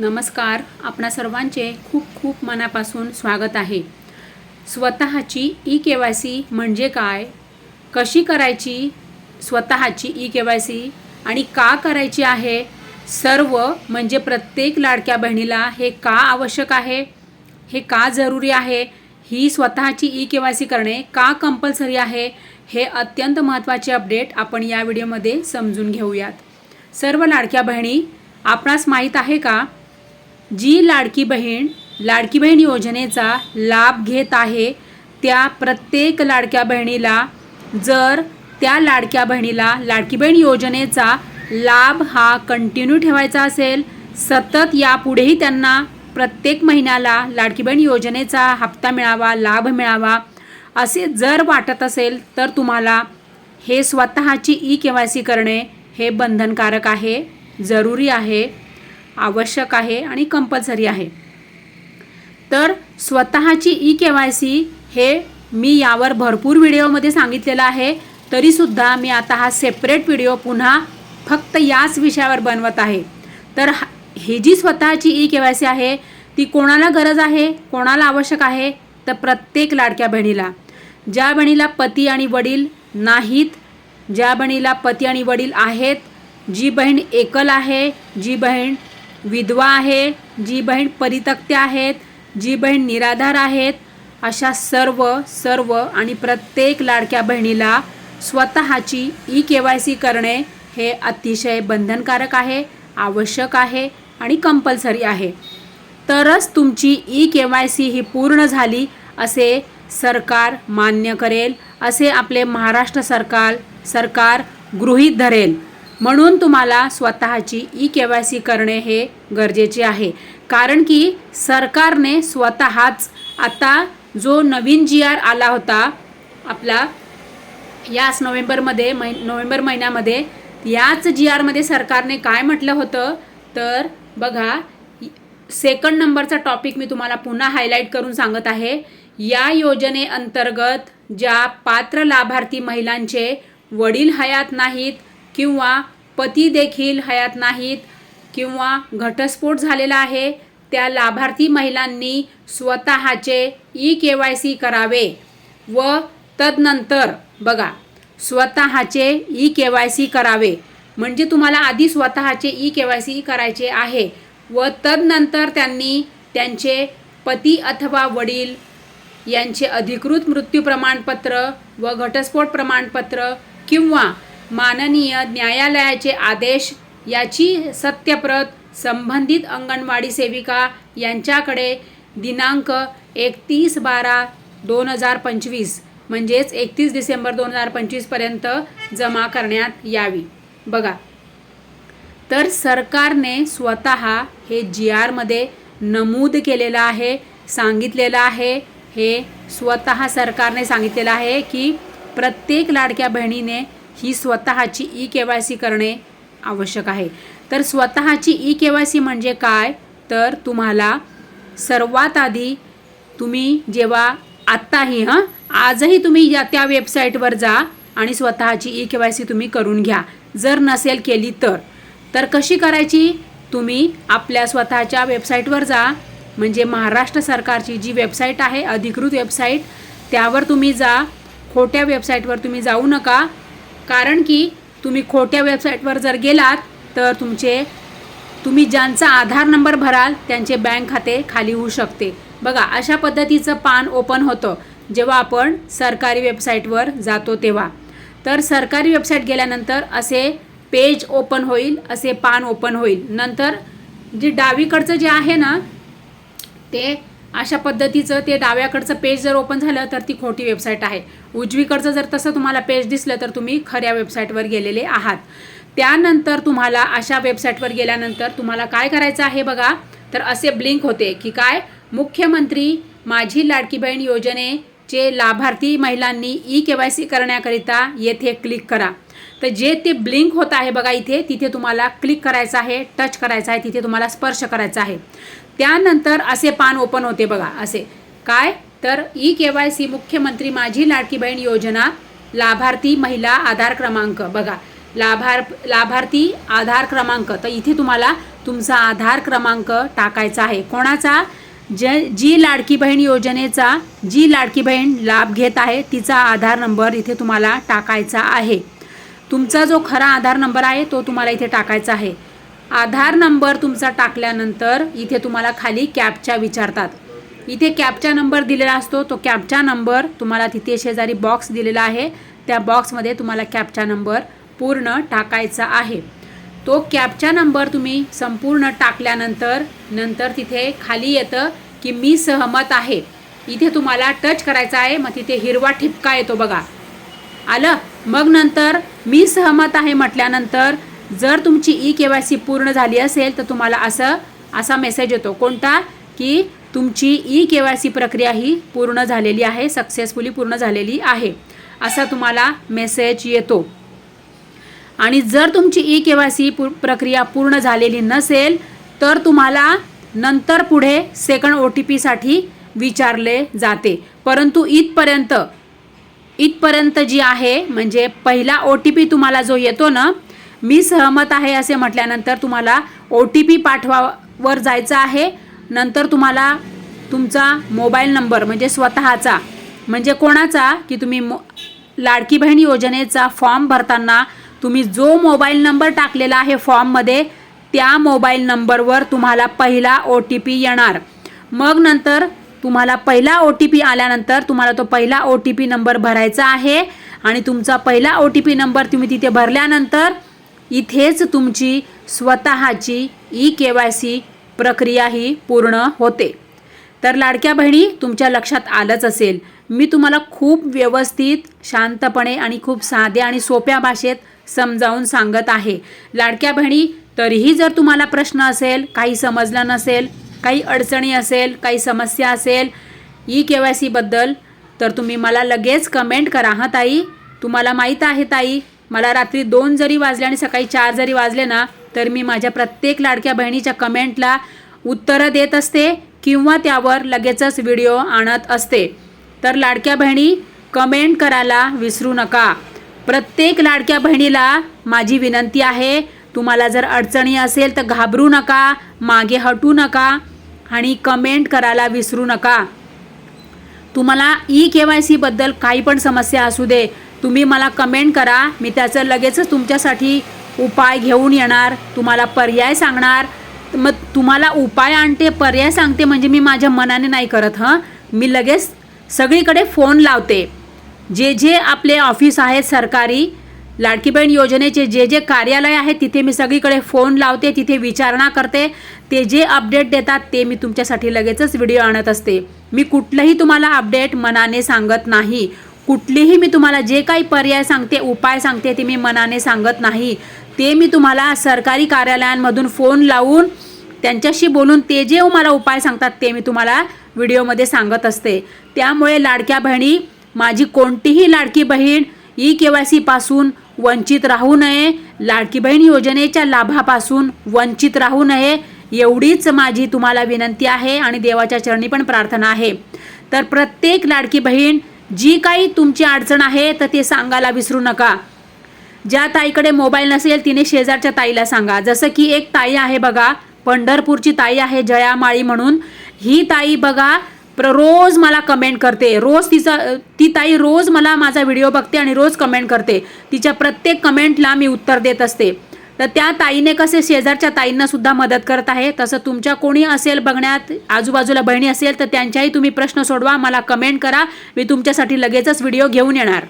नमस्कार. आपणा सर्वांचे खूप खूप मनापासून स्वागत आहे. स्वतःची ई के वाय सी म्हणजे काय? कशी करायची? स्वतःची ई के वाय सी आणि का करायची आहे? सर्व म्हणजे प्रत्येक लाडक्या बहिणीला हे का आवश्यक आहे? हे का जरुरी आहे? ही स्वतःची ई के वाय सी करणे का कंपल्सरी आहे? हे अत्यंत महत्त्वाचे अपडेट आपण या व्हिडिओमध्ये समजून घेऊयात. सर्व लाडक्या बहिणी आपणास माहीत आहे का? जी लाडकी बहीण लाडकी बहीण योजनेचा लाभ घेत आहे त्या प्रत्येक लाडक्या बहिणीला जर त्या लाडक्या बहिणीला लाडकी बहीण योजनेचा लाभ हा कंटिन्यू ठेवायचा असेल सतत यापुढेही त्यांना प्रत्येक महिन्याला लाडकी बहीण योजनेचा हप्ता मिळावा लाभ मिळावा असे जर वाटत असेल तर तुम्हाला हे स्वतःची ई के वाय सी करणे हे बंधनकारक आहे जरुरी आहे. आवश्यक आहे आणि कंपल्सरी आहे. तर स्वतःची ई के वाय सी हे मी यावर भरपूर व्हिडिओमध्ये सांगितलेलं आहे तरीसुद्धा मी आता हा सेपरेट व्हिडिओ पुन्हा फक्त याच विषयावर बनवत आहे. तर हा- ही जी स्वतःची ई के वाय सी आहे ती कोणाला गरज आहे कोणाला आवश्यक आहे तर प्रत्येक लाडक्या बहिणीला. ज्या बहिणीला पती आणि वडील नाहीत ज्या बहिणीला पती आणि वडील आहेत जी बहीण एकल आहे जी बहीण विधवा आहे जी बहीण परितक्ते आहेत जी बहीण निराधार आहेत अशा सर्व सर्व आणि प्रत्येक लाडक्या बहिणीला स्वतःची ई के वाय सी करणे हे अतिशय बंधनकारक आहे आवश्यक आहे आणि कंपल्सरी आहे. तरच तुमची ई के वाय सी ही पूर्ण झाली असे सरकार मान्य करेल असे आपले महाराष्ट्र सरकार सरकार गृहीत धरेल. म्हणून तुम्हाला स्वतःची ई के वाय सी करणे हे गरजेचे आहे. कारण की सरकारने स्वतःच आता जो नवीन जी आर आला होता आपला याच नोव्हेंबरमध्ये मै नोव्हेंबर महिन्यामध्ये याच जी आरमध्ये सरकारने काय म्हटलं होतं तर बघा सेकंड नंबरचा टॉपिक मी तुम्हाला पुन्हा हायलाईट करून सांगत आहे. या योजनेअंतर्गत ज्या पात्र लाभार्थी महिलांचे वडील हयात नाहीत किंवा पती देखील हयात नाहीत किंवा घटस्फोट झालेला आहे त्या लाभार्थी महिलांनी स्वतःचे ई के वाय सी करावे व तदनंतर बघा स्वतःचे ई के वाय सी करावे. म्हणजे तुम्हाला आधी स्वतःचे ई के वाय सी करायचे आहे व तदनंतर त्यांनी त्यांचे पती अथवा वडील यांचे अधिकृत मृत्यू प्रमाणपत्र व घटस्फोट प्रमाणपत्र किंवा माननीय न्यायालयाचे आदेश याची सत्यप्रत संबंधित अंगणवाडी सेविका यांच्याकडे दिनांक एकतीस बारा दोन हजार पंचवीस म्हणजेच एकतीस डिसेंबर दोन हजार पंचवीसपर्यंत जमा करण्यात यावी. बघा. तर सरकारने स्वतः हे जी आरमध्ये नमूद केलेलं आहे सांगितलेलं आहे. हे स्वतः सरकारने सांगितलेलं आहे की प्रत्येक लाडक्या बहिणीने ही स्वतःची ई के वाय सी करणे आवश्यक आहे. तर स्वतःची ई के वाय सी म्हणजे काय? तर तुम्हाला सर्वात आधी तुम्ही जेव्हा आत्ताही हां आजही तुम्ही या त्या वेबसाईटवर जा आणि स्वतःची ई के वाय सी तुम्ही करून घ्या. जर नसेल केली तर. तर कशी करायची? तुम्ही आपल्या स्वतःच्या वेबसाईटवर जा. म्हणजे महाराष्ट्र सरकारची जी वेबसाईट आहे अधिकृत वेबसाईट त्यावर तुम्ही जा. खोट्या वेबसाईटवर तुम्ही जाऊ नका. कारण की तुम्ही खोट्या वेबसाईटवर जर गेलात तर तुमचे तुम्ही ज्यांचा आधार नंबर भराल त्यांचे बँक खाते खाली होऊ शकते. बघा अशा पद्धतीचं पान ओपन होतं. जेव्हा आपण सरकारी वेबसाईटवर जातो तेव्हा. तर सरकारी वेबसाईट गेल्यानंतर असे पेज ओपन होईल असे पान ओपन होईल. नंतर जे डावीकडचं जे आहे ना ते अशा पद्धतीचं ते डाव्याकडचं पेज जर ओपन झालं तर ती खोटी वेबसाईट आहे. उजवीकडचं जर तसं तुम्हाला पेज दिसलं तर तुम्ही खऱ्या वेबसाईटवर गेलेले आहात. त्यानंतर तुम्हाला अशा वेबसाईटवर गेल्यानंतर तुम्हाला काय करायचं आहे बघा? तर असे ब्लिंक होते की काय? मुख्यमंत्री माझी लाडकी बहीण योजनेचे लाभार्थी महिलांनी ई के वाय सी करण्याकरिता येथे क्लिक करा. तर जे ते ब्लिंक होत आहे बघा इथे तिथे तुम्हाला क्लिक करायचं आहे टच करायचं आहे तिथे तुम्हाला स्पर्श करायचा आहे. त्यानंतर असे पान ओपन होते बघा असे. काय? तर ई के वाय सी मुख्यमंत्री माझी लाडकी बहीण योजना लाभार्थी महिला आधार क्रमांक. बघा लाभार लाभार्थी आधार क्रमांक. तर इथे तुम्हाला तुमचा आधार क्रमांक टाकायचा आहे. कोणाचा? जे जी लाडकी बहीण योजनेचा जी लाडकी बहीण लाभ घेत आहे तिचा आधार नंबर इथे तुम्हाला टाकायचा आहे. तुमचा जो खरा आधार नंबर आहे तो तुम्हाला इथे टाकायचा आहे. आधार नंबर तुमचा टाकल्यानंतर इथे तुम्हाला खाली कॅपच्या विचारतात. इथे कॅपचा नंबर दिलेला असतो तो कॅपचा नंबर तुम्हाला तिथे शेजारी बॉक्स दिलेला आहे. त्या बॉक्समध्ये तुम्हाला कॅपचा नंबर पूर्ण टाकायचा आहे. तो कॅपचा नंबर तुम्ही संपूर्ण टाकल्यानंतर नंतर तिथे खाली येतं की मी सहमत आहे. इथे तुम्हाला टच करायचा आहे मग तिथे हिरवा ठिपका येतो बघा. आलं? मग नंतर मी सहमत आहे म्हटल्यानंतर जर तुमची ई के वाय सी पूर्ण झाली असेल तर तुम्हाला असं असा मेसेज येतो. कोणता? की तुमची ई के वाय सी प्रक्रिया ही पूर्ण झालेली आहे सक्सेसफुली पूर्ण झालेली आहे. असा तुम्हाला मेसेज येतो. आणि जर तुमची ई के वाय सी प्रक्रिया पूर्ण झालेली नसेल तर तुम्हाला नंतर पुढे सेकंड ओ टी पीसाठी विचारले जाते. परंतु इथपर्यंत इथपर्यंत जी आहे म्हणजे पहिला ओ टी पी तुम्हाला जो येतो ना मी सहमत आहे असे म्हटल्यानंतर तुम्हाला ओ टी पी पाठवावर जायचं आहे. नंतर तुम्हाला तुमचा मोबाईल नंबर म्हणजे स्वतःचा म्हणजे कोणाचा की तुम्ही मो लाडकी बहीण योजनेचा फॉर्म भरताना तुम्ही जो मोबाईल नंबर टाकलेला आहे फॉर्ममध्ये त्या मोबाईल नंबरवर तुम्हाला पहिला ओ टी पी येणार. मग नंतर तुम्हाला पहिला ओ टी पी आल्यानंतर तुम्हाला तो पहिला ओ टी पी नंबर भरायचा आहे. आणि तुमचा पहिला ओ टी पी नंबर तुम्ही तिथे भरल्यानंतर इथेच तुमची स्वतःची ई के वाय सी प्रक्रिया ही पूर्ण होते. तर लाडक्या बहिणी तुमच्या लक्षात आलंच असेल मी तुम्हाला खूप व्यवस्थित शांतपणे आणि खूप साध्या आणि सोप्या भाषेत समजावून सांगत आहे. लाडक्या बहिणी तरीही जर तुम्हाला प्रश्न असेल काही समजलं नसेल काही अडचणी असेल काही समस्या असेल ई के वाय सीबद्दल तर तुम्ही मला लगेच कमेंट करा हां ताई. तुम्हाला माहीत आहे ताई मला रात्री दोन जरी वाजले आणि सकाळी चार जरी वाजले ना तर मी माझ्या प्रत्येक लाडक्या बहिणीच्या कमेंटला उत्तरं देत असते किंवा त्यावर लगेचच व्हिडिओ आणत असते. तर लाडक्या बहिणी कमेंट करायला विसरू नका. प्रत्येक लाडक्या बहिणीला माझी विनंती आहे तुम्हाला जर अडचणी असेल तर घाबरू नका मागे हटू नका आणि कमेंट करायला विसरू नका. तुम्हाला ई के वाय सीबद्दल काही पण समस्या असू दे तुम्ही मला कमेंट करा. मी त्याचं लगेचच तुमच्यासाठी उपाय घेऊन येणार. तुम्हाला पर्याय सांगणार. मग तुम्हाला उपाय आणते पर्याय सांगते म्हणजे मी माझ्या मनाने नाही करत हं. मी लगेच सगळीकडे फोन लावते. जे जे आपले ऑफिस आहेत सरकारी लाडकी बहीण योजनेचे जे जे कार्यालय आहे तिथे मी सगळीकडे फोन लावते तिथे विचारणा करते. ते जे अपडेट देतात ते मी तुमच्यासाठी लगेचच व्हिडिओ आणत असते. मी कुठलंही तुम्हाला अपडेट मनाने सांगत नाही. कुठलीही मी तुम्हाला जे काही पर्याय सांगते उपाय सांगते ते मी मनाने सांगत नाही. ते मी तुम्हाला सरकारी कार्यालयांमधून फोन लावून त्यांच्याशी बोलून ते जे मला उपाय सांगतात ते मी तुम्हाला व्हिडिओमध्ये सांगत असते. त्यामुळे लाडक्या बहिणी माझी कोणतीही Ladki Bahin E K Y सीपासून वंचित राहू नये लाडकी बहीण योजनेच्या लाभापासून वंचित राहू नये एवढीच माझी तुम्हाला विनंती आहे आणि देवाच्या चरणी पण प्रार्थना आहे. तर प्रत्येक लाडकी बहीण जी काही तुमची अडचण आहे तर ते सांगायला विसरू नका. ज्या ताईकडे मोबाईल नसेल तिने शेजारच्या ताईला सांगा. जसं की एक ताई आहे बघा पंढरपूरची ताई आहे जया माळी म्हणून. ही ताई बघा प्र रोज मला कमेंट करते. रोज तिचा ती ताई रोज मला माझा व्हिडिओ बघते आणि रोज कमेंट करते. तिच्या प्रत्येक कमेंटला मी उत्तर देत असते. तर त्या ताईने कसे शेजारच्या ताईंना सुद्धा मदत करत आहे. तसं तुमच्या कोणी असेल बघण्यात आजूबाजूला बहिणी असेल तर त्यांच्याही तुम्ही प्रश्न सोडवा मला कमेंट करा. मी तुमच्यासाठी लगेचच व्हिडिओ घेऊन येणार.